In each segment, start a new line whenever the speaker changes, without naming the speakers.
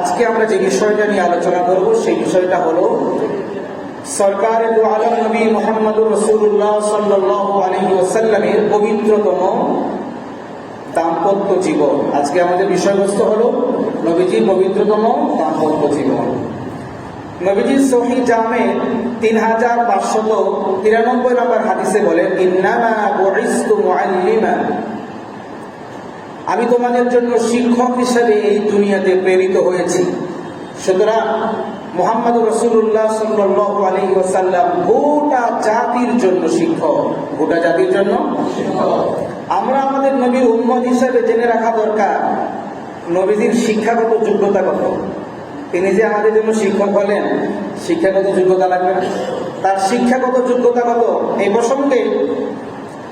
আজকে আমরা যে বিষয়টা নিয়ে আলোচনা করব, সেই বিষয়টা হলো সরকার নবী মোহাম্মদুর রসুল্লাহ সাল্লাহ পবিত্রতম দাম্পত্য জীবন। আজকে আমাদের বিষয়বস্তু হলো নবীজির পবিত্রতম দাম্পত্য জীবন। নবীজির সহি জামে তিন হাজার পাঁচশত তিরানব্বই নম্বর হাদিসে বলেন, ইন্নামা আমি তোমাদের জন্য শিক্ষক হিসেবে এই দুনিয়াতে প্রেরিত হয়েছি। সুতরাং মোহাম্মদ রসুল্লাহ ওসাল্লাম গোটা জাতির জন্য শিক্ষক। গোটা জাতির জন্য? আমরা আমাদের নবীর উম্মত হিসেবে জেনে রাখা দরকার, নবীজির শিক্ষাগত যোগ্যতা কত? তিনি যে আমাদের জন্য শিক্ষক হলেন, শিক্ষাগত যোগ্যতা লাগবে তার শিক্ষাগত যোগ্যতা কত? এই প্রসঙ্গে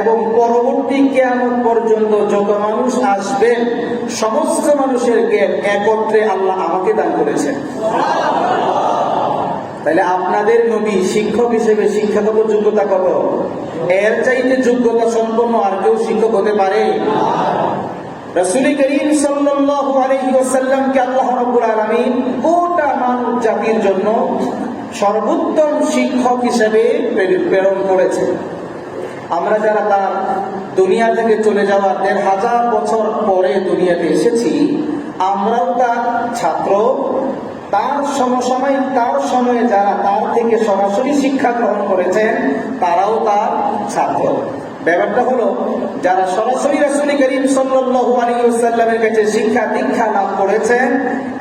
এবং পরবর্তী জ্ঞান পর্যন্ত যত মানুষ আসবেন সমস্ত মানুষের জ্ঞান একত্রে আল্লাহ আমাকে দান করেছেন। তাহলে আপনাদের নবী শিক্ষক হিসেবে শিক্ষাগত যোগ্যতা কত? এর চাইতে যোগ্যতা সম্পন্ন আর কেউ শিক্ষক হতে পারে? আল্লাহ জাতির জন্য সর্বোত্তম শিক্ষক হিসেবে প্রেরণ করেছে আমরা যারা তার দুনিয়া থেকে চলে যাওয়ার দেড় হাজার বছর পরে দুনিয়াতে এসেছি, আমরাও তার ছাত্র। তার সমসাময়িক, তার সময়ে যারা তার থেকে সরাসরি শিক্ষা গ্রহণ করেছেন, তারাও তার ছাত্র। ব্যাপারটা হলো, যারা সরাসরি রাসুলি করিম সাল্লাল্লাহু আলাইহি ওয়াসাল্লামের কাছে শিক্ষা দীক্ষা লাভ করেছেন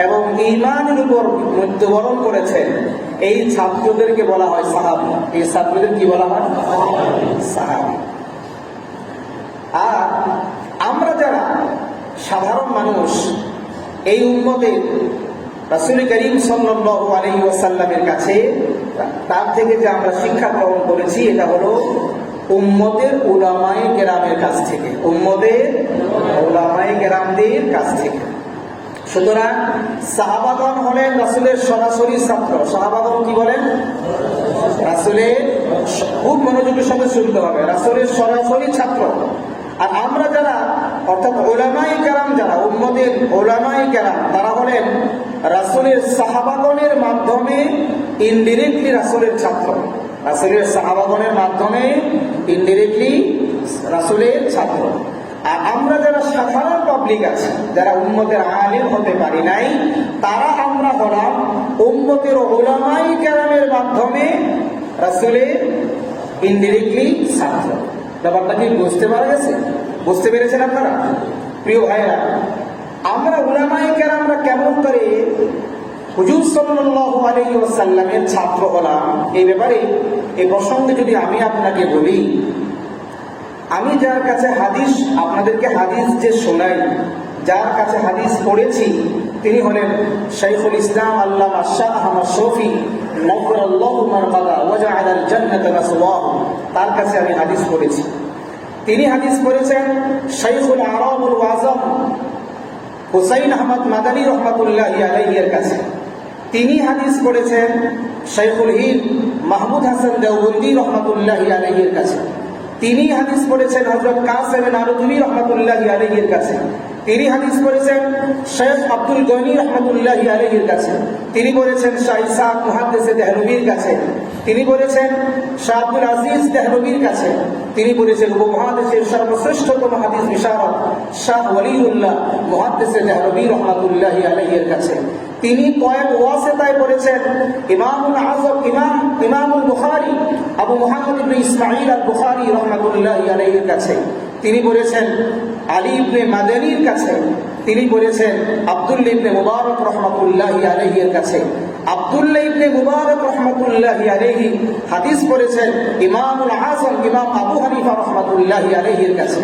এবং ঈমানের উপর মৃত্যুবরণ করেছেন, এই ছাত্রদেরকে বলা হয় সাহাবী। এই ছাত্রদের কি বলা হয়? সাহাবী। আর আমরা যারা সাধারণ মানুষ, এই উন্মতের রাসুল করিম সাল্লাল্লাহু আলাইহি ওয়াসাল্লামের কাছে, তার থেকে যে আমরা শিক্ষা গ্রহণ করেছি, এটা হলো উম্মতের ওলামাই কেরামের কাছ থেকে, উম্মতের ওলামাই কেরামদের কাছ থেকে। সুতরাং সাহাবাগন হলেন রাসুলের সরাসরি ছাত্র। সাহাবাগন কি বলেন? রাসুলের খুব মনোযোগের সাথে শুনতে হবে, রাসুলের সরাসরি ছাত্র। আর আমরা যারা, অর্থাৎ ওলামাই কেরাম যারা উম্মদের ওলামাই কেরাম, তারা হলেন রাসুলের সাহাবাগনের মাধ্যমে ইনডিরেক্টলি রাসুলের ছাত্র। রাসুলের সাহাবাগনের মাধ্যমে ইনডিরেক্টলি রাসুলের ছাত্র। আর আমরা যারা সাধারণ পাবলিক আছি, যারা উম্মতের আলিম হতে পারি নাই, তারা আমরা হলাম উম্মতের ওলামাই কেরামের মাধ্যমে রাসুলের ইনডিরেক্টলি ছাত্র। ব্যাপারটা কি বুঝতে পারা গেছে? বুঝতে পেরেছেন আপনারা? প্রিয় ভাইরা আমরা উলামাই কেরামরা কেমন করে হুজুর সাল্লাল্লাহু আলাইহি ওয়াসাল্লামের ছাত্র হলাম এই ব্যাপারে এই প্রসঙ্গে যদি আমি আপনাকে বলি, আমি যার কাছে হাদিস, আপনাদেরকে হাদিস যে শোনাই, যার কাছে হাদিস পড়েছি, তিনি হলেন শাইখুল ইসলাম আল্লাহ শাহ আহমদ শফি তার কাছে আমি হাদিস পড়েছি। তিনি হাদিস পড়েছেন শাইখুল আরবুল ওয়াজম, হুসাইন আহমদ মাদানী রহমতুল্লাহ আলাইহির কাছে। তিনি হাদিস করেছেন শেখুল হিন মাহমুদ হাসান দেওবন্দি রহমতুল্লাহ আলহীর কাছে। তিনি হাদিস পড়েছেন হজরত কাসেম আরুদুলি রহমতুল্লাহ আলহীর কাছে। তিনি হাদিস পড়েছেন শেখ আব্দুল গনি রহমতুল্লাহ আলহির কাছে। তিনি বলেছেন, শাহ ইসাক মুহাদ্দেসে কাছে। তিনি বলেছেন, শাহ আব্দুল আজিজ দেহলবির কাছে। তিনি বলেছেন, উপমহাদেশের সর্বশ্রেষ্ঠতম হাদিস বিশারদ, শাহ ওয়ালিউল্লাহ মুহাদ্দেসে দেহলবি রহমতুল্লাহ আলহির কাছে। তিনি কয়েক ওয়াসেতায় পড়েছেন ইমামুল আজম, ইমাম, ইমামুল বুখারি, আবু মুহাম্মদ ইবনে ইসমাঈল আল বুখারী রাহমাতুল্লাহি আলাইহির কাছে। তিনি বলেছেন, আলী ইবনে মাদানির কাছে, তিনি বলেছেন, আব্দুল্লাহ ইবনে মুবারক রহমাতুল্লাহি আলাইহির কাছে। আব্দুল্লাহ ইবনে মুবারক রহমাতুল্লাহি আলাইহি হাদিস পড়েছেন ইমামুল আজম, ইমাম আবু হানিফা রহমাতুল্লাহি আলাইহির কাছে।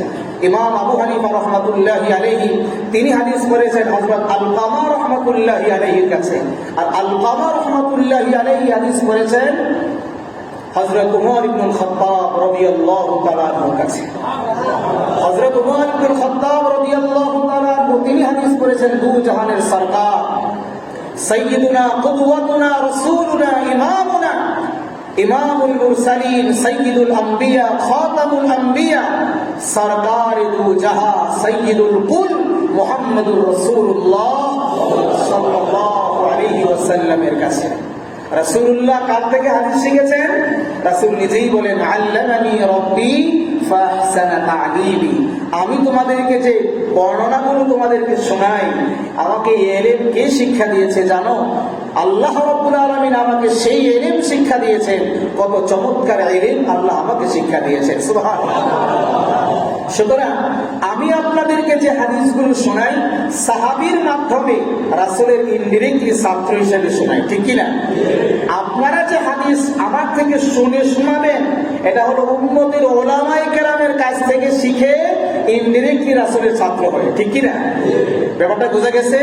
ইমাম আবু হানিফা রহমাতুল্লাহি আলাইহি, তিনি হাদিস করেছেন হজরত আল কামা রহমাতুল্লাহি আলাইহির কাছে। আর আল কামা রহমাতুল্লাহি আলাইহি হাদিস করেছেন হজরত উমর ইবনুল খাত্তাব তাআলা আনহুর কাছে। হযরত উমর ইবনুল খাত্তাব রাদিয়াল্লাহু তাআলা তিনি হাদিস করেছেন দু জাহানের সরকার। সাইয়্যিদুনা কুদওয়াতুনা রাসূলুনা ইমামুনা। ইমামুল মুরসালিন, সাইয়্যিদুল আম্বিয়া, খাতামুল আম্বিয়া। সরকার দু জাহা, সাইয়্যিদুল কুল মুহাম্মদুর রাসূলুল্লাহ সাল্লাল্লাহু আলাইহি ওয়াসাল্লামের কাছে। রাসূলুল্লাহ কার থেকে হাদিস শিখেছেন? রাসূল নিজেই বলেন, আল্লামানি রব্বি আমি তোমাদেরকে যে বর্ণনাগুলো তোমাদেরকে শোনাই, আমাকে এলেম কে শিক্ষা দিয়েছে জানো? আল্লাহ রবুল আলমিন আমাকে সেই এলেম শিক্ষা দিয়েছেন। কত চমৎকার এলেম আল্লাহ আমাকে শিক্ষা দিয়েছেন, সুবহানাল্লাহ। সুতরাং আমি আপনাদেরকে যে হাদিসগুলো শোনাই, সাহাবির মাধ্যমে রাসুলের ইনডিরেক্টলি ছাত্র হিসেবে শোনাই, ঠিক কি না আপনারা যে হাদিস আমার থেকে শুনে শোনাবেন, এটা হলো উম্মতের ওলামাই কেরামের কাছ থেকে শিখে ইনডিরেক্টলি রাসূলের ছাত্র হয়, ঠিক কি না ব্যাপারটা বোঝা গেছে?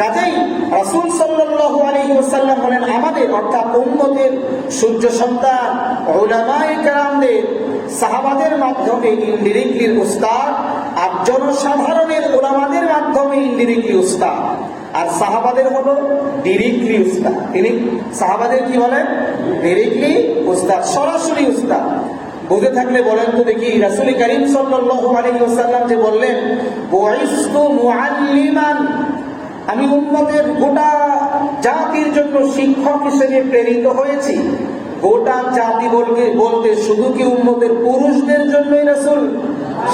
কাজেই রাসূল সাল্লাল্লাহু আলাইহি ওয়াসাল্লাম বলেন, আমাদের অর্থাৎ উম্মতের সূর্য সন্তান ওলামাই কেরামদের সাহাবাদের মাধ্যমে ইনডিরেক্টলি উস্তাদ আর জনসাধারণের ওলামাদের মাধ্যমে ইনডিরেক্টলি উস্তাদ। আর সাহাবাদের হলো ডিরেক্টলি উস্তাদ। তিনি সাহাবাদের কি বলেন? ডিরেক্টলি উস্তাদ, সরাসরি উস্তাদ। বুঝে থাকলে বলেন তো দেখি রাসূল করিম ওয়াসাল্লাম যে বললেন আমি উম্মতের গোটা জাতির জন্য শিক্ষক হিসেবে প্রেরিত হয়েছি। গোটা জাতি বলতে বলতে শুধু কি উম্মতের পুরুষদের জন্যই রাসূল?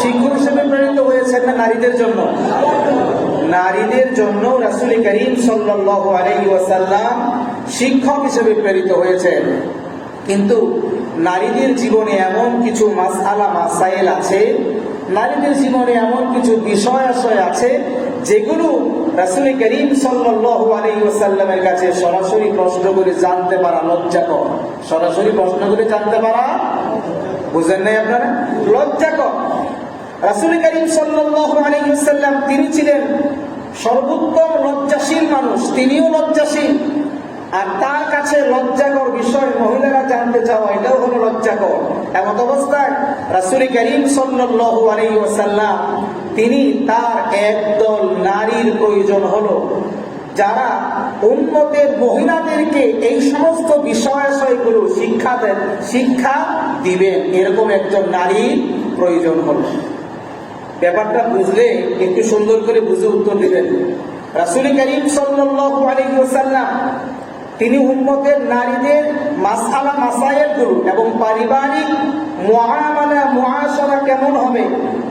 শিক্ষক হিসেবে প্রেরিত হয়েছেন না নারীদের জন্য? নারীদের জন্য রাসূল করিম সাল্লাল্লাহু আলাইহি ওয়াসাল্লাম শিক্ষক হিসেবে প্রেরিত হয়েছেন। কিন্তু নারীদের জীবনে এমন কিছু মাসআলা, মাসাইল আছে? নারীদের জীবনে এমন কিছু বিষয় আশয় আছে যেগুলো রাসূল করিম ওয়াসাল্লামের কাছে সরাসরি প্রশ্ন করে জানতে পারা লজ্জাকর। সরাসরি প্রশ্ন করে জানতে পারা বুঝেন নাই আপনারা? লজ্জাকর। রাসূল তিনি ছিলেন সর্বোত্তম লজ্জাশীল মানুষ, তিনিও লজ্জাশীল। আর তার কাছে লজ্জাকর বিষয় মহিলারা জানতে চাওয়া, এটাও হলো লজ্জাকর। এমন অবস্থায় রাসূল করিম সাল্লাল্লাহু আলাইহি ওয়াসাল্লাম তিনি তার একদল নারীর প্রয়োজন হলো, যারা উন্মতের মহিলাদেরকে এই সমস্ত বিষয়াশয়গুলো শিক্ষা দেন, শিক্ষা দিবেন। এরকম একজন নারী প্রয়োজন হলো। ব্যাপারটা বুঝলে, একটু সুন্দর করে বুঝে উত্তর দিবেন। রাসূল করিম ওয়াসাল্লাম, তিনি উম্মতের নারীদের মাসালা মাসায়েলগুলো এবং পারিবারিক মুআমালা মুআশারা কেমন হবে?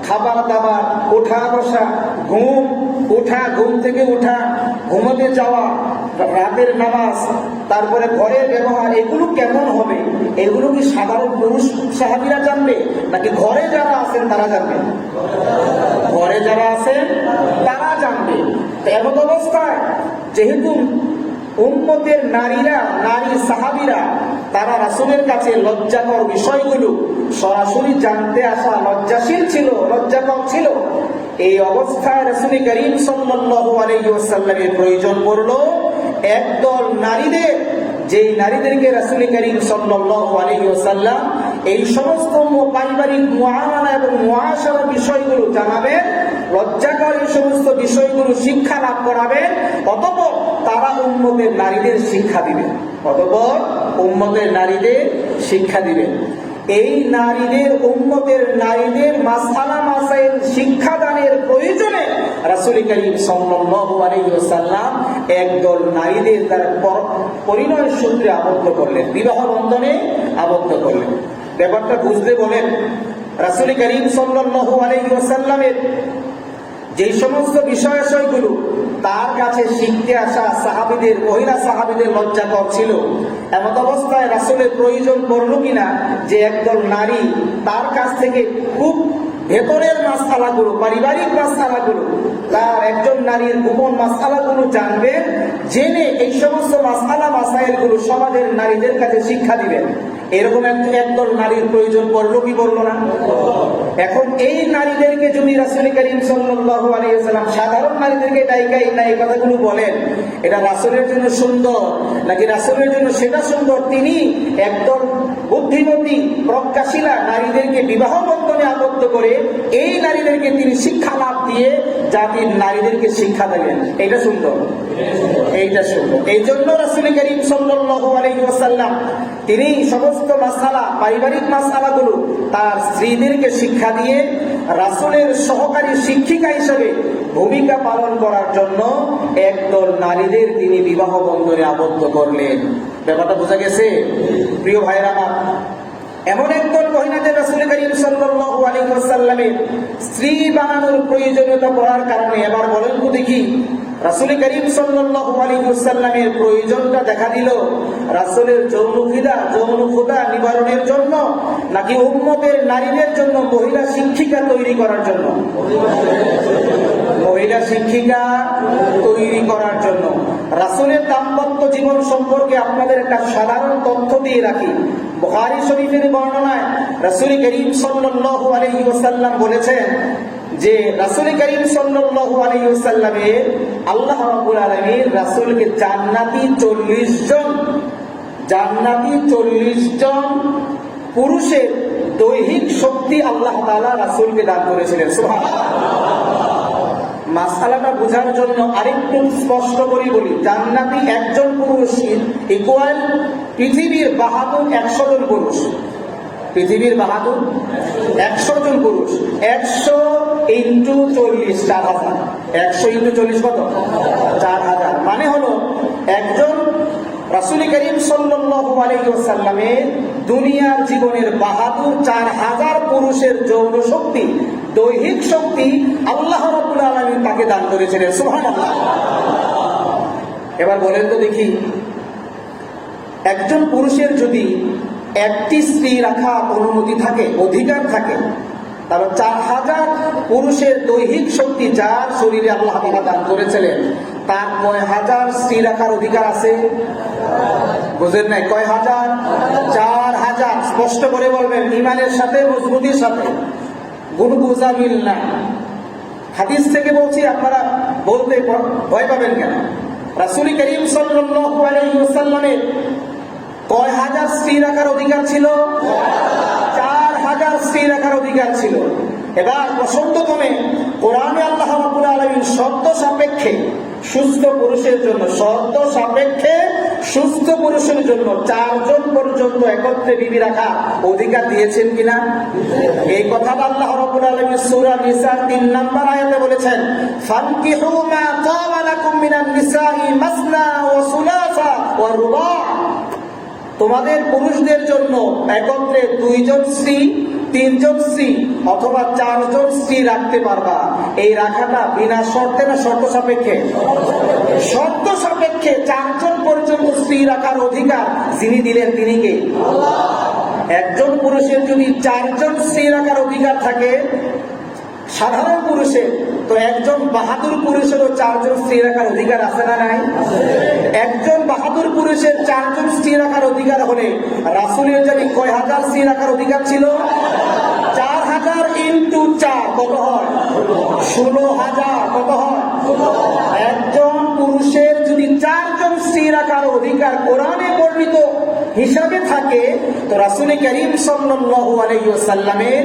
খাবার দাবার ওঠা বসা, ঘুম ওঠা ঘুম থেকে ওঠা ঘুমোতে যাওয়া, রাতের নামাজ, তারপরে ঘরের ব্যবহার, এগুলো কেমন হবে? এগুলো কি সাধারণ পুরুষ সাহাবীরা জানবে? নাকি ঘরে যারা আছেন তারা জানবে? ঘরে যারা আছেন তারা জানবে। এমন অবস্থায় যেহেতু উম্মতের নারীরা, নারী সাহাবীরা তারা রাসূলের কাছে লজ্জাকর বিষয়গুলো সরাসরি জানতে আসা লজ্জাশীল ছিল, লজ্জাকর ছিল। এই অবস্থায় রাসূল করিম আলাইহি প্রয়োজন পড়ল একদল নারীদের। যেই নারীদেরকে রাসূল করিম আলাইহি এই সমস্ত পারিবারিক মুআমালা এবং মুআশারা বিষয়গুলো জানাবেন লজ্জাকর এই সমস্ত বিষয়গুলো শিক্ষা লাভ করাবেন, অতঃপর তারা উম্মতের নারীদের শিক্ষা দিবেন। অতঃপর উম্মতের নারীদের শিক্ষা দিবেন। এই নারীদের, উম্মতের নারীদের মাসালা মাসাইল শিক্ষাদানের প্রয়োজনে রাসূল করিম সাল্লাল্লাহু একদল নারীদের তার পর- পরিণয় সূত্রে আবদ্ধ করলেন, বিবাহ বন্ধনে আবদ্ধ করলেন। ব্যাপারটা বুঝতে বলেন, রাসূল করিম সাল্লাল্লাহু আলাইহি ওয়াসাল্লামের যে সমস্ত বিষয়াশয়গুলো তার কাছে শিখতে আসা সাহাবিদের, মহিলা সাহাবিদের লজ্জাকর ছিল। এমত অবস্থায় রাসূলের প্রয়োজন পড়ল কিনা যে একদল নারী তার কাছ থেকে খুব ভেতরের মাসালাগুলো, পারিবারিক মাসালাগুলো, তার একজন নারীর গোপন মাসালাগুলো জানবেন, জেনে এই সমস্ত মাসালা, মাসাইলগুলো সমাজের নারীদের কাছে শিক্ষা দিবেন। এরকম এক- একদল নারীর প্রয়োজন পড়ল কি পড়ল না? এখন এই নারীদেরকে যদি রাসূল করিম আলাইহি সাধারণ নারীদেরকে ডাইকাই না এই কথাগুলো বলেন, এটা রাসূলের জন্য সুন্দর নাকি রাসূলের জন্য সেটা সুন্দর? তিনি একদল বুদ্ধিমতী, প্রজ্ঞাশীলা নারীদেরকে বিবাহ বন্ধনে আবদ্ধ করে এই নারীদেরকে তিনি শিক্ষা লাভ দিয়ে জাতির নারীদেরকে শিক্ষা দেবেন। এটা সুন্দর। এইটা সুন্দর এই জন্য রাসুল করিম ওয়াসাল্লাম তিনি সমস্ত মাসালা, পারিবারিক মাসালাগুলো তার স্ত্রীদেরকে শিক্ষা দিয়ে রাসুলের সহকারী শিক্ষিকা হিসেবে ভূমিকা পালন করার জন্য একদল নারীদের তিনি বিবাহ বন্ধনে আবদ্ধ করলেন। ব্যাপারটা বোঝা গেছে? প্রিয় ভাইরা এমন একদল মহিলাদের রাসুল করিম সাল্লাল্লাহু আলাইহি স্ত্রী বানানোর প্রয়োজনীয়তা পড়ার কারণে, এবার বলেন দেখি রাসুল করিম সাল্লাল্লাহু আলাইহি ওয়াসাল্লামের প্রয়োজনটা দেখা দিল। রাসুলের যৌনখিদা যৌনক্ষুদা নিবারণের জন্য নাকি উম্মতের নারীদের জন্য মহিলা শিক্ষিকা তৈরি করার জন্য? মহিলা শিক্ষিকা তৈরি করার জন্য। রাসুলের দাম্পত্য জীবন সম্পর্কে আপনাদের একটা সাধারণ তথ্য দিয়ে রাখি। বুখারী শরীফের বর্ণনায় রাসূল করিম সাল্লাল্লাহু আলাইহি ওয়াসাল্লাম বলেছেন যে রাসূল করিম সাল্লাল্লাহু আল্লাহ রাব্বুল আলামিন রাসূলকে জান্নাতি 40 জন, জান্নাতি 40 জন পুরুষের দৈহিক শক্তি আল্লাহ তাআলা রাসূলকে দান করেছিলেন। সুবহানাল্লাহ। মাসালাটা বোঝার জন্য আরেকটু স্পষ্ট করে বলি, জান্নাতি একজন পুরুষ ইকুয়াল পৃথিবীর বাহাদুর একশো জন পুরুষ। পৃথিবীর বাহাদুর একশো জন পুরুষ, একশো ইন্টু চল্লিশ, চার হাজার। একশো ইন্টু চল্লিশ কত? চার হাজার। মানে হলো একজন রাসুল করিম আলাইহি দুনিয়ার জীবনের বাহাদুর, চার হাজার পুরুষের যৌন শক্তি, দৈহিক শক্তি আল্লাহ রাব্বুল আলামিন তাকে দান করেছিলেন। সুবহানাল্লাহ। এবার বলেন তো দেখি, একজন পুরুষের যদি একটি স্ত্রী রাখা অনুমতি থাকে, অধিকার থাকে। তাহলে চার হাজার পুরুষের দৈহিক শক্তি যার শরীরে আল্লাহ তাআলা দান করেছিলেন, তার কয় হাজার স্ত্রী রাখার অধিকার আছে। বুঝেন নাই? কয় হাজার? চার হাজার। স্পষ্ট করে বলবেন, ইমানের সাথে, মজবুতির সাথে। কোনো বোঝা মিল নাই। হাদিস থেকে বলছি, আপনারা বলতে ভয় পাবেন কেন? রাসুল করিম সাল্লাল্লাহু আলাইহি ওয়াসাল্লামের কয় হাজার স্ত্রী রাখার অধিকার ছিল। চার হাজার স্ত্রী রাখার অধিকার ছিল। এবার প্রসঙ্গক্রমে কোরআনে আল্লাহ রাব্বুল আলামিন সাপেক্ষে সুস্থ পুরুষের জন্য শর্ত সাপেক্ষে সুস্থ পুরুষের জন্য চারজন পর্যন্ত একত্রে বিবি রাখা অধিকার দিয়েছেন কিনা? এই কথা আল্লাহ রাব্বুল আলামিন সূরা নিসা 3 নম্বর আয়াতে বলেছেন, ফানকিহু মা তাবা লাকুম মিনান নিসাই মাসনা ওয়া সুলাসা ওয়া রুবা। তোমাদের পুরুষদের জন্য একত্রে দুইজন স্ত্রী, তিনজন স্ত্রী অথবা চারজন স্ত্রী রাখতে পারবা। এই রাখাটা বিনা শর্তে না শর্ত সাপেক্ষে? শর্ত সাপেক্ষে চারজন পর্যন্ত স্ত্রী রাখার অধিকার যিনি দিলেন তিনি কে? একজন পুরুষের যদি চারজন স্ত্রী রাখার অধিকার থাকে, সাধারণ পুরুষের, তো একজন বাহাদুর পুরুষেরও চারজন স্ত্রী রাখার অধিকার আছে না নাই? একজন বাহাদুর পুরুষের চারজন স্ত্রী রাখার অধিকার হলে। রাসুলের জানি কয় হাজার স্ত্রী রাখার অধিকার ছিল? চার হাজার ইন্টু চার, কত হয়? ষোলো হাজার, কত হয়? একজন পুরুষের যদি চারজন স্ত্রী রাখার অধিকার কোরআনে বর্ণিত হিসাবে থাকে, তো রাসুল করিম ওয়াসাল্লামের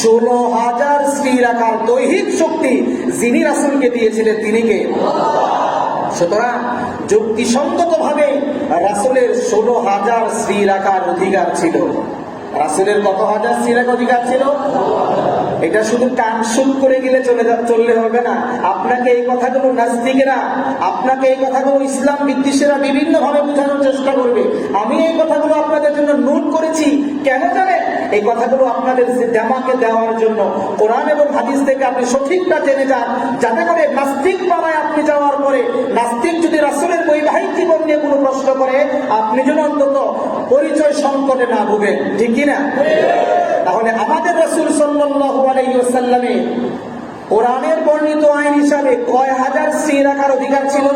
ষোলো হাজার স্ত্রী রাখার দৈহিক শক্তি যিনি রাসুলকে দিয়েছিলেন তিনি কে? সুতরাং যুক্তিসঙ্গত ভাবে রাসুলের ষোলো হাজার স্ত্রী রাখার অধিকার ছিল। রাসুলের কত হাজার স্ত্রী রাখার অধিকার ছিল? এটা শুধু শুট করে গেলে চলে চললে হবে না। আপনাকে এই কথাগুলো নাস্তিকেরা, আপনাকে এই কথাগুলো ইসলাম বিদ্বেষীরা বিভিন্ন ভাবে বোঝানোর চেষ্টা করবে। আমি এই কথাগুলো আপনাদের জন্য নোট করেছি। কেন জানেন? এই কথাগুলো আপনাদের জামাকে দেওয়ার জন্য কোরআন এবং হাদিস থেকে আপনি সঠিকটা জেনে যান, যাতে করে নাস্তিক পাড়ায় আপনি যাওয়ার পরে, নাস্তিক যদি রাসুলের বৈবাহিক জীবন নিয়ে কোনো প্রশ্ন করে, আপনি যেন অন্তত পরিচয় সংকটে না ভুগেন। ঠিক কিনা? তাহলে আমাদের রসুল ওয়াসাল্লামে কোরআনের বর্ণিত আইন হিসাবে কয় হাজার স্ত্রী রাখার অধিকার ছিল?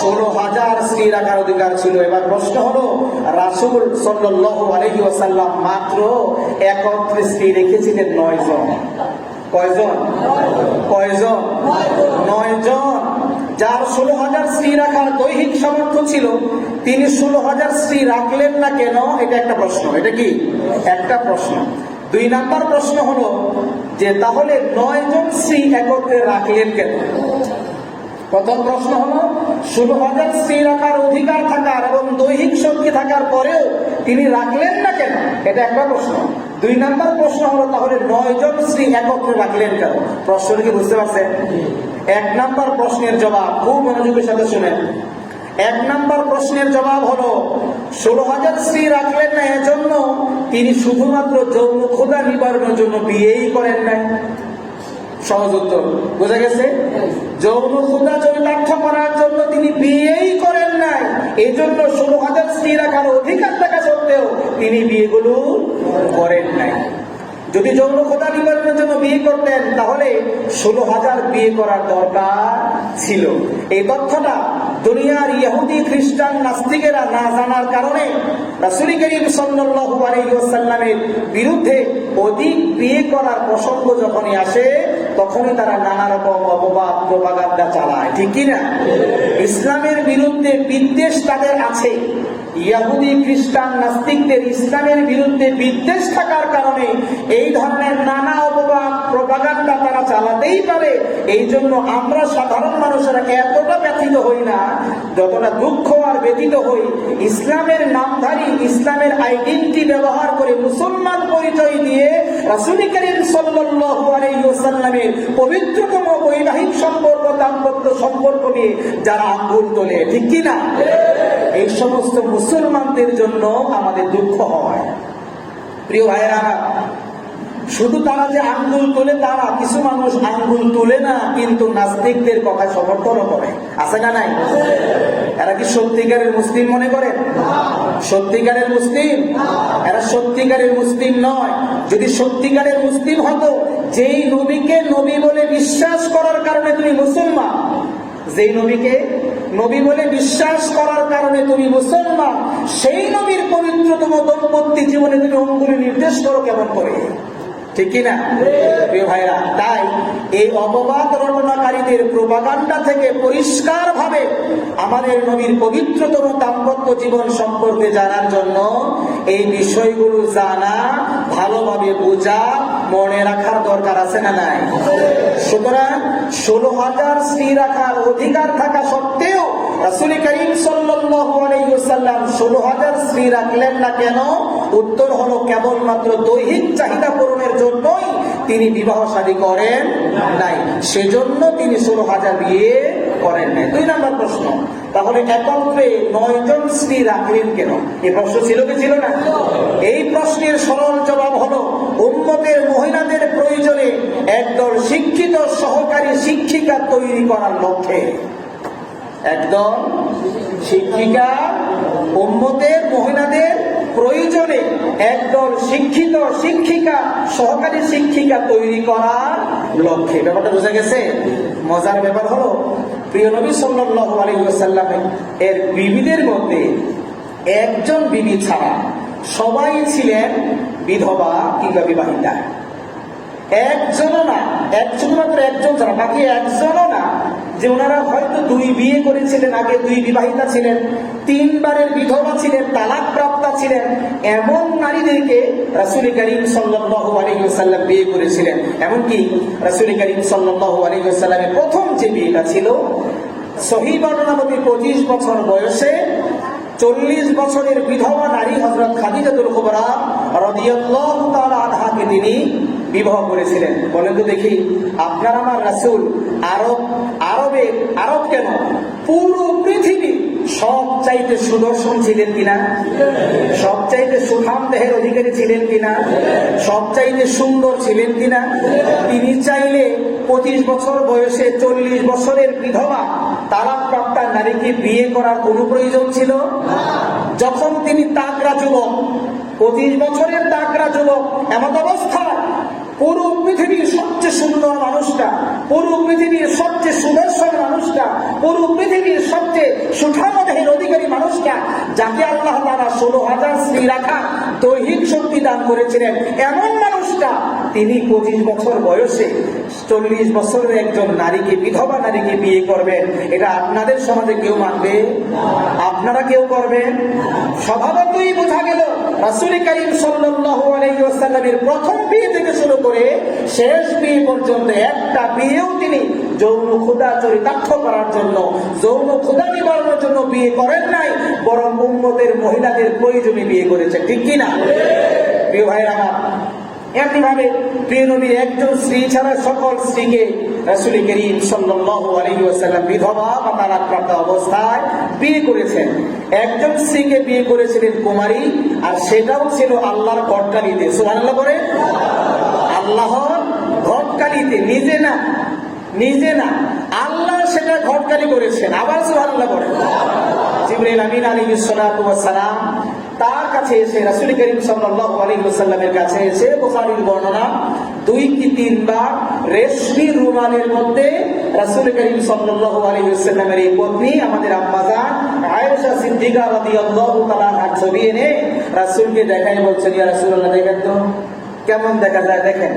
ষোলো হাজার স্ত্রী রাখার অধিকার ছিল। এবার প্রশ্ন হলো, রাসুল ওয়াসাল্লাম মাত্র একত্রে স্ত্রী রেখেছিলেন নয় জন কয়জন? কয়জন? নয় জন যার ষোলো হাজার স্ত্রী রাখার দৈহিক ছিল, তিনি ষোলো হাজার স্ত্রী রাখলেন না কেন? এটা একটা প্রশ্ন। এটা কি? একটা প্রশ্ন। দুই নাম্বার প্রশ্ন হলো, যে তাহলে নয় জন স্ত্রী একত্রে রাখলেন কেন? প্রথম প্রশ্ন হলো হাজার স্ত্রী রাখার অধিকার থাকার এবং দৈহিক শক্তি থাকার পরেও তিনি রাখলেন না কেন? এটা একটা প্রশ্ন। দুই নাম্বার প্রশ্ন হলো, তাহলে নয় জন স্ত্রী একত্রে রাখলেন কেন? প্রশ্নটা কি বুঝতে পারছেন? এক নাম্বার প্রশ্নের জবাব, খুব মনোযোগের সাথে শুনেন। এক নাম্বার প্রশ্নের জবাব হলো ষোলো হাজার স্ত্রী রাখলেন না এজন্য তিনি শুধুমাত্র যৌন ক্ষুদা নিবারণের জন্য বিয়েই করেন নাই। উত্তর। বোঝা গেছে? যৌন ক্ষুদা চরিতার্থ করার জন্য তিনি বিয়েই করেন নাই। এই জন্য ষোলো হাজার স্ত্রী রাখার অধিকার থাকা সত্ত্বেও তিনি বিয়েগুলো করেন নাই। যদি যৌন ক্ষুদা নিবারণের জন্য বিয়ে করতেন, তাহলে ষোলো হাজার বিয়ে করার দরকার ছিল। এই তথ্যটা দুনিয়ার ইহুদি, খ্রিস্টান, নাস্তিকেরা না জানার কারণে রাসূল করিম সাল্লাল্লাহু আলাইহি বিরুদ্ধে অধিক বিয়ে করার প্রসঙ্গ যখনই আসে তখনই তারা নানা রকম অপবাদ, প্রপাগান্ডা চালায়, ঠিক কিনা ইসলামের বিরুদ্ধে বিদ্বেষ তাদের আছে। ইয়াহুদি, খ্রিস্টান, নাস্তিকদের ইসলামের বিরুদ্ধে বিদ্বেষ থাকার কারণে এই ধরনের নানা অপবাদ, প্রপাগান্ডা তারা চালাতেই পারে। এই জন্য আমরা সাধারণ মানুষেরা এতটা ব্যথিত হই না যতটা দুঃখ আর ব্যথিত হই, ইসলামের নামধারী, ইসলামের আইডেন্টি ব্যবহার করে মুসলমান পরিচয় দিয়ে রাসূল করিম সাল্লাল্লাহু আলাইহি পবিত্রতম বৈবাহিক সম্পর্ক, দাম্পত্য সম্পর্ক নিয়ে যারা আঙ্গুল তোলে, ঠিক কি না এই সমস্ত মুসলমানদের জন্য আমাদের দুঃখ হয়। প্রিয় ভাইয়েরা শুধু তারা যে আঙ্গুল তোলে, তারা কিছু মানুষ আঙ্গুল তুলে না, কিন্তু নাস্তিকদের কথা সমর্থনও করে। আছে না নাই? এরা কি সত্যিকারের মুসলিম মনে করে? সত্যিকারের মুসলিম? এরা সত্যিকারের মুসলিম নয়। যদি সত্যিকারের মুসলিম হতো, যেই নবীকে নবী বলে বিশ্বাস করার কারণে তুমি মুসলমান, যেই নবীকে নবী বলে বিশ্বাস করার কারণে তুমি মুসলমান, সেই নবীর পবিত্রতম দম্পতি জীবনে তুমি অঙ্গুলি নির্দেশ করো কেমন করে? ঠিক কিনা? প্রিয় ভাইরা, তাই এই অপবাদ রটনাকারীদের প্রপাগান্ডা থেকে পরিষ্কার ভাবে আমাদের নবীর পবিত্রতম দাম্পত্য জীবন সম্পর্কে জানার জন্য এই বিষয়গুলো জানা, ভালোভাবে বোঝা, মনে রাখার দরকার আছে না নাই? সুতরাং ষোলো হাজার স্ত্রী রাখার অধিকার থাকা সত্ত্বেও রাসূল করিম ওয়াসাল্লাম ষোলো হাজার স্ত্রী রাখলেন না কেন? উত্তর হলো, কেবলমাত্র দৈহিক চাহিদা পূরণের জন্যই তিনি করেন নাই। সেজন্য তিনি ষোলো হাজার বিয়ে করেন নাই। দুই নম্বর প্রশ্ন, তাহলে একত্রে নয় জন স্ত্রী রাখলেন কেন? এই প্রশ্ন ছিল কি ছিল না? এই প্রশ্নের সরল জবাব হলো উন্মতের মহিলাদের প্রয়োজনে একদল শিক্ষিত সহকারী শিক্ষিকা তৈরি করার লক্ষ্যে। একদম শিক্ষিকা, উম্মতের, মহিলাদের প্রয়োজনে একদল শিক্ষিত শিক্ষিকা, সহকারী শিক্ষিকা তৈরি করার লক্ষ্যে। ব্যাপারটা বোঝা গেছে? মজার ব্যাপার হলো, প্রিয় নবী আলাইহি এর বিবিদের মধ্যে একজন বিবি ছাড়া সবাই ছিলেন বিধবা কিংবা বিবাহিতা। একজনও না একজন মাত্র একজন ছাড়া, বাকি একজনও না, যে ওনারা হয়তো দুই বিয়ে করেছিলেন আগে, দুই বিবাহিতা ছিলেন, তিনবারের বিধবা ছিলেন তালাক প্রাপ্তা ছিলেন, এমন নারীদেরকে রাসুল করিম সাল্লাল্লাহু আলাইহি বিয়ে করেছিলেন। এমনকি রাসুল করিম সাল্লাল্লাহু আলাইহি প্রথম যে বিয়েটা ছিল, সহি পঁচিশ বছর বয়সে চল্লিশ বছরের বিধবা নারী হজরত খাদিজাতুল কুবরা রাদিয়াল্লাহু তাআলা আনহাকে তিনি বিবাহ করেছিলেন। বলেন তো দেখি, আপনার আমার রাসূল আরব, আরবে, আরব কেন? পুরো পৃথিবী সব চাইতে সুদর্শন ছিলেন কিনা? সব চাইতে সুঠাম দেহের অধিকারী ছিলেন কিনা? সব চাইতে সুন্দর ছিলেন কিনা? তিনি চাইলে পঁচিশ বছর বয়সে চল্লিশ বছরের বিধবা তালাক প্রাপ্তা নারীকে বিয়ে করার কোনো প্রয়োজন ছিল? যখন তিনি তাকরা যুবক, পঁচিশ বছরের তাকরা যুবক এমন অবস্থায় পুরো পৃথিবীর সবচেয়ে সুন্দর মানুষটা, পুরো পৃথিবীর সবচেয়ে সুদর্শন মানুষটা, পুরো পৃথিবীর সবচেয়ে সুঠাম দেহের অধিকারী মানুষটা, যাকে আল্লাহ তারা ষোলো হাজার স্ত্রী রাখা দৈহিক শক্তি দান করেছিলেন। এমন মানুষটা, তিনি পঁচিশ বছর বয়সে চল্লিশ বছরের একজন নারীকে, বিধবা নারীকে বিয়ে করবেন। এটা আপনাদের সমাজে কেউ মানবে? আপনারা কেউ করবেন? স্বভাবতই বোঝা গেল প্রথম বিয়ে শুরু করে শেষ বিয়ে পর্যন্ত একটা বিয়েও তিনি যৌন করার জন্য যৌন জন্য বিয়ে করেন নাই উম্মতের মহিলাদের প্রয়োজনে বিয়ে করেছেন। ঠিক কি না? আমার প্রিয় একজন স্ত্রী ছাড়া সকল স্ত্রীকে রাসুল করিম সাল্লাল্লাহু বিধবা বা তালাকপ্রাপ্ত অবস্থায় বিয়ে করেছেন। একজন স্ত্রীকে বিয়ে করেছিলেন কুমারী, আর সেটাও ছিল আল্লাহর ঘটকালিতে। সুবহানাল্লাহ করে আল্লাহর ঘটকালিতে। নিজে না নিজে না। আল্লাহ সেটা ঘটকালি করেছেন। আবার সুবহানাল্লাহ করে সালাম তার কাছে এসে রাসূল করিম সাল্লাল্লাহু আলী ওয়াসাল্লামের কাছে এসে বুখারীর বর্ণনা দুই কি তিনবার রেশমি রুমালের মধ্যে রাসুল করিম সাল্লাল্লাহু এই পত্নী, আমাদের আম্মা জান আয়েশা সিদ্দিকা রাদিয়াল্লাহু তাআলা আনহার ছবি এনে রাসূলকে দেখেন তো। কেমন দেখা যায়, দেখেন।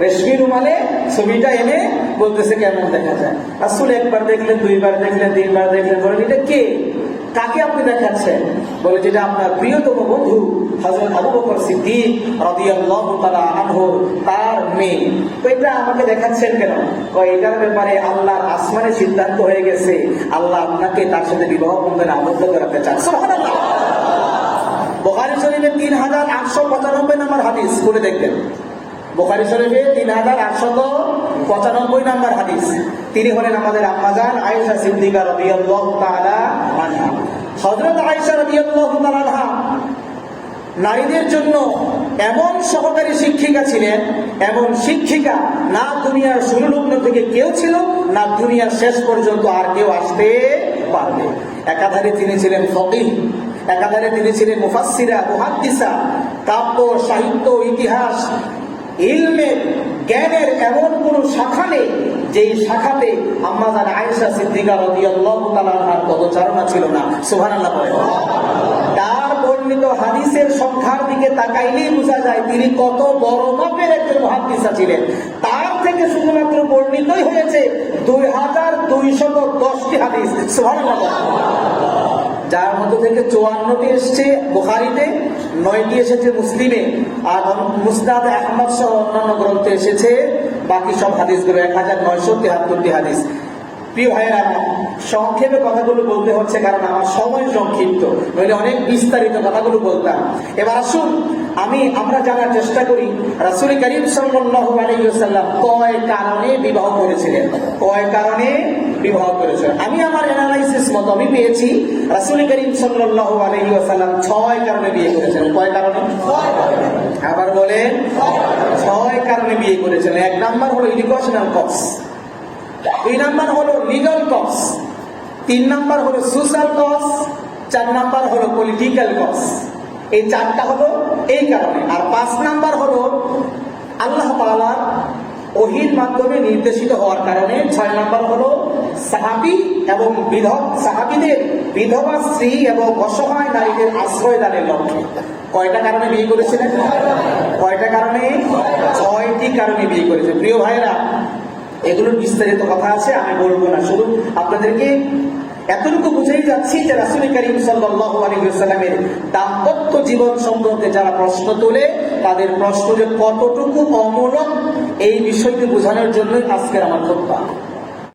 রেশমি রুমালে ছবিটা এনে বলতেছে কেমন দেখা যায়। আসলে একবার দেখলেন, দুইবার দেখলেন, তিনবার দেখলেন, বলেন, এটা কে? কাকে আপনি দেখাচ্ছেন? বলে, যেটা আপনার প্রিয়তম বন্ধু তার মেয়ে। তো এটা আমাকে দেখাচ্ছেন কেন? এটার ব্যাপারে সিদ্ধান্ত হয়ে গেছে। আপনাকে তার সাথে বিবাহ আবদ্ধ করাতে চান। দেখবেন। বোখারি শরীফে তিন হাজার আটশত পঁচানব্বই নম্বর হাদিস। তিনি হলেন আমাদের আম্মাজান আয়েশা সিদ্দিকা রাদিয়াল্লাহু তাআলা আয়েশা আনহা নারীদের জন্য এমন সহকারী শিক্ষিকা ছিলেন, এমন শিক্ষিকা না দুনিয়ার শুরু লগ্ন থেকে কেউ ছিল, না দুনিয়ার শেষ পর্যন্ত আর কেউ আসতে পারবে। একাধারে তিনি ছিলেন ফকিহ, একাধারে তিনি ছিলেন মুফাসিরা মুহাদ্দিসা, কাব্য, সাহিত্য, ইতিহাস ইলমের, জ্ঞানের এমন কোন শাখা নেই যেই শাখাতে আম্মাজান আয়েশা সিদ্দিকা রাদিয়াল্লাহু তাআলা আনহার পদচারণা ছিল না। সুবহানাল্লাহ তার বর্ণিত হাদিসের সংখ্যার দিকে তাকাইলেই বোঝা যায় তিনি কত বড় মাপের একজন মহাদিসা ছিলেন। তার থেকে শুধুমাত্র বর্ণিতই হয়েছে দুই হাজার দুইশত দশটি হাদিস। সুবহানাল্লাহ যার মধ্যে থেকে চুয়ান্নটি এসছে বুখারিতে, নয়টি এসেছে মুসলিমে। আর মুসনাদ আহমদ সহ অন্যান্য গ্রন্থে এসেছে। বাকি সব হাদিসগুলো এক হাজার নয়শো তেহাত্তরটি হাদিস। প্রিয় ভাইয়েরা, সংক্ষেপে কথাগুলো বলতে হচ্ছে কারণ আমার সময় সংক্ষিপ্ত। নইলে অনেক বিস্তারিত কথাগুলো বলতাম। এবার আসুন আমি আমরা জানার চেষ্টা করি রাসুল করিম ওয়াসাল্লাম কয় কারণে বিবাহ করেছিলেন? কয় কারণে বিবাহ করেছিলেন? আমি আমার অ্যানালাইসিস মতো আমি পেয়েছি রাসুল করিম সাল্লাল্লাহু আলাইহি ওয়াসাল্লাম ছয় কারণে বিয়ে করেছিলেন। কয় কারণে? আবার বলেন ছয় কারণে। বিয়ে করেছিলেন। এক নাম্বার হলো এডুকেশনাল কস দুই নাম্বার হলো লিগাল কস তিন নাম্বার হলো সোশ্যাল কস চার নাম্বার হলো পলিটিক্যাল কস এই চারটা হলো এই কারণে। আর পাঁচ নাম্বার হলো আল্লাহ তাআলার ওহির মাধ্যমে নির্দেশিত হওয়ার কারণে ছয় নাম্বার হলো সাহাবি এবং বিধব, সাহাবিদের বিধবা স্ত্রী এবং অসহায় নারীদের আশ্রয় দানের লক্ষ্যে। কয়টা কারণে বিয়ে করেছিলেন? কয়টা কারণে? ছয়টি কারণে বিয়ে করেছে। প্রিয় ভাইরা এগুলোর বিস্তারিত কথা আছে, আমি বলব না। শুধু আপনাদেরকে এতটুকু বুঝেই যাচ্ছি যে রাসুল করিম সাল্লামের দাম্পত্য জীবন সম্পর্কে যারা প্রশ্ন তোলে, তাদের প্রশ্ন যে কতটুকু অমূলক, এই বিষয়টি বোঝানোর জন্যই আজকের আমার খোদ্া